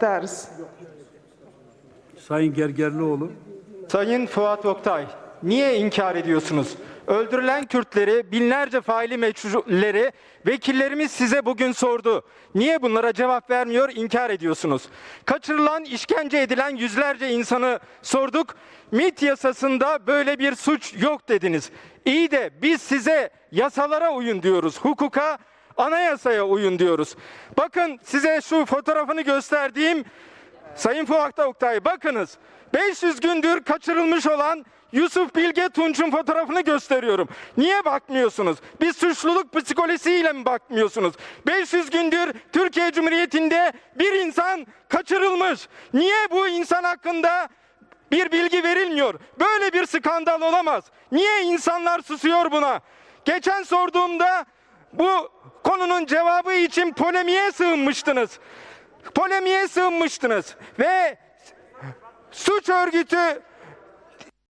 deriz. Sayın Gergerlioğlu. Sayın Fuat Oktay, niye inkar ediyorsunuz? Öldürülen Kürtleri, binlerce faili meçhulleri vekillerimiz size bugün sordu. Niye bunlara cevap vermiyor, inkar ediyorsunuz? Kaçırılan, işkence edilen yüzlerce insanı sorduk. MİT yasasında böyle bir suç yok dediniz. İyi de biz size yasalara uyun diyoruz, hukuka, anayasaya uyun diyoruz. Bakın size şu fotoğrafını gösterdiğim Sayın Fuat Oktay bakınız 500 gündür kaçırılmış olan Yusuf Bilge Tunç'un fotoğrafını gösteriyorum. Niye bakmıyorsunuz? Bir suçluluk psikolojisiyle mi bakmıyorsunuz? 500 gündür Türkiye Cumhuriyeti'nde bir insan kaçırılmış. Niye bu insan hakkında bir bilgi verilmiyor? Böyle bir skandal olamaz. Niye insanlar susuyor buna? Geçen sorduğumda bu konunun cevabı için polemiğe sığınmıştınız. Polemiğe sığınmıştınız. Ve suç örgütü